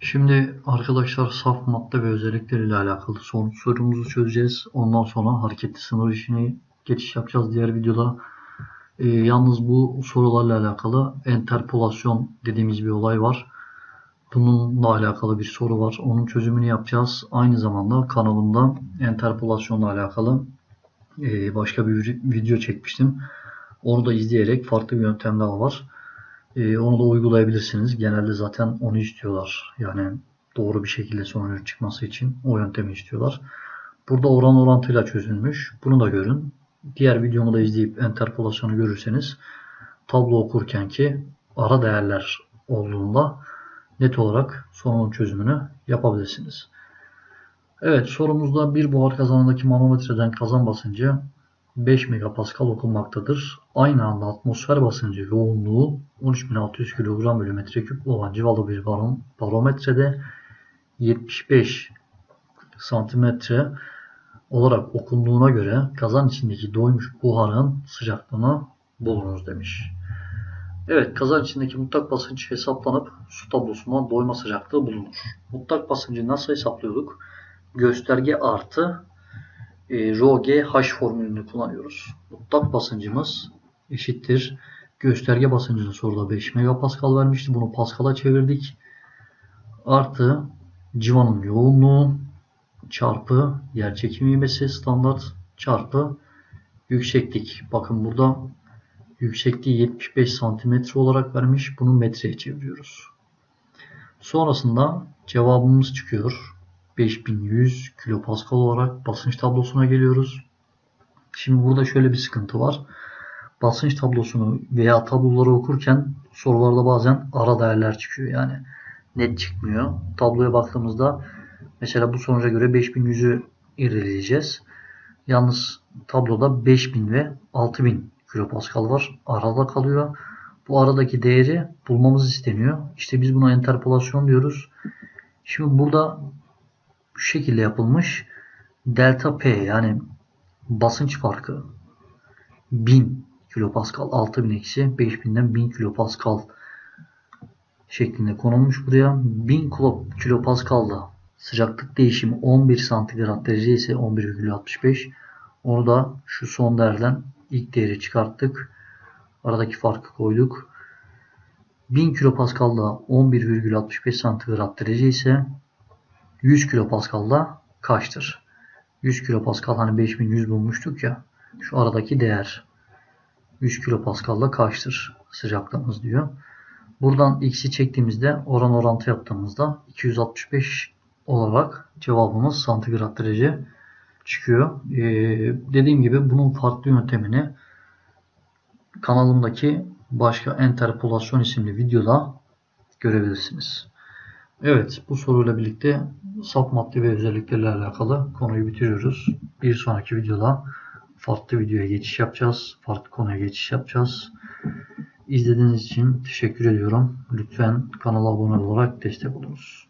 Şimdi arkadaşlar saf madde ve özellikleriyle alakalı son sorumuzu çözeceğiz. Ondan sonra hareketli sınır işine geçiş yapacağız diğer videoda. Ee, yalnız bu sorularla alakalı enterpolasyon dediğimiz bir olay var. Bununla alakalı bir soru var. Onun çözümünü yapacağız. Aynı zamanda kanalımda enterpolasyonla alakalı e, başka bir video çekmiştim. Onu da izleyerek farklı bir yöntem daha var. Ee, onu da uygulayabilirsiniz. Genelde zaten onu istiyorlar. Yani doğru bir şekilde sonuç çıkması için o yöntemi istiyorlar. Burada oran orantıyla çözülmüş. Bunu da görün. Diğer videomu da izleyip enterpolasyonu görürseniz tablo okurken ki ara değerler olduğunda net olarak sorunun çözümünü yapabilirsiniz. Evet sorumuzda bir buhar kazanındaki manometreden kazan basıncı 5 megapascal okunmaktadır. Aynı anda atmosfer basıncı yoğunluğu 13.600 kg bölü metreküp olan civalı bir barom, barometrede 75 santimetre olarak okunduğuna göre kazan içindeki doymuş buharın sıcaklığını bulunuz demiş. Evet kazan içindeki mutlak basınç hesaplanıp su tablosuna doyma sıcaklığı bulunur. Mutlak basıncı nasıl hesaplıyorduk? Gösterge artı e, rho g h formülünü kullanıyoruz. Mutlak basıncımız eşittir. Gösterge basıncını soruda 5 megapascal vermişti. Bunu Pascal'a çevirdik. Artı civanın yoğunluğu çarpı yer çekimi ivmesi standart çarpı yükseklik. Bakın burada yüksekliği 75 santimetre olarak vermiş. Bunu metreye çeviriyoruz. Sonrasında cevabımız çıkıyor. 5100 kilopascal olarak basınç tablosuna geliyoruz. Şimdi burada şöyle bir sıkıntı var. Basınç tablosunu veya tabloları okurken sorularda bazen ara değerler çıkıyor. Yani net çıkmıyor. Tabloya baktığımızda mesela bu sonuca göre 5100'ü irdeleyeceğiz. Yalnız tabloda 5000 ve 6000 kilopascal var. Arada kalıyor. Bu aradaki değeri bulmamız isteniyor. İşte biz buna interpolasyon diyoruz. Şimdi burada şu şekilde yapılmış. Delta P yani basınç farkı 1000 kilopascal 6000 eksi 5000'den 1000 kilopascal şeklinde konulmuş buraya. 1000 kilopascal'da sıcaklık değişimi 11 santigrat derece ise 11,65 onu da şu son değerden ilk değeri çıkarttık. Aradaki farkı koyduk. 1000 kilopascal'da 11,65 santigrat derece ise 100 kilopascal'da kaçtır? 100 kilopascal hani 5100 bulmuştuk ya. Şu aradaki değer 100 kilopascal'da kaçtır sıcaklığımız diyor. Buradan x'i çektiğimizde oran orantı yaptığımızda 265 olarak cevabımız santigrat derece çıkıyor. Ee, dediğim gibi bunun farklı yöntemini kanalımdaki başka enterpolasyon isimli videoda görebilirsiniz. Evet bu soruyla birlikte sap madde ve özellikleriyle alakalı konuyu bitiriyoruz. Bir sonraki videoda farklı videoya geçiş yapacağız. Farklı konuya geçiş yapacağız. İzlediğiniz için teşekkür ediyorum. Lütfen kanala abone olarak destek olunuz.